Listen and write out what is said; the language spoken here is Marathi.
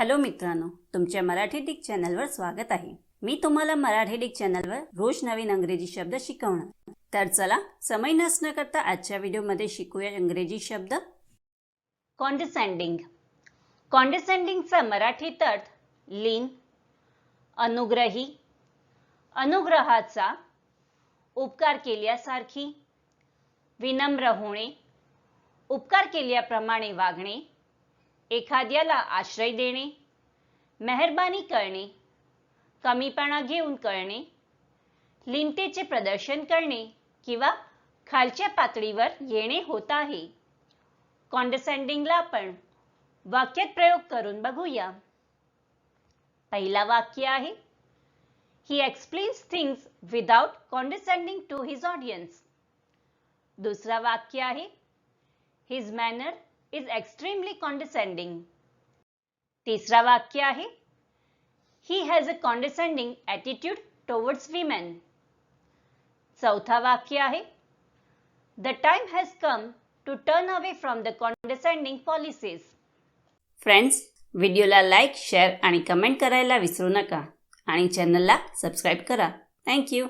हॅलो मित्रांनो तुमच्या मराठी डिक चॅनलवर स्वागत आहे. मी तुम्हाला मराठी डिक चॅनलवर रोज नवीन अंग्रेजी शब्द शिकवणार. तर चला समय नसणं करता आजच्या व्हिडिओमध्ये शिकूया इंग्रजी शब्द. कॉन्डिसेंडिंग कॉन्डिसेंडिंगचा मराठीत अर्थ लीन अनुग्रही अनुग्रहाचा उपकार केल्यासारखी विनम्र होणे उपकार केल्याप्रमाणे वागणे एखाद्याला आश्रय देणे मेहरबानी करणे कमीपणा घेऊन करणे लिमतेचे प्रदर्शन करणे किंवा खालच्या पातळीवर येणे होत आहे. कॉन्डसेंडिंगला आपण वाक्यात प्रयोग करून बघूया. पहिला वाक्य आहे he explains things without condescending to his audience दुसरा वाक्य आहे his manner is extremely condescending तिसरा वाक्य आहे he has a condescending attitude towards women चौथा वाक्य आहे the time has come to turn away from the condescending policies friends व्हिडिओला लाईक शेअर आणि कमेंट करायला विसरू नका. आणि चॅनलला सबस्क्राईब करा. थँक्यू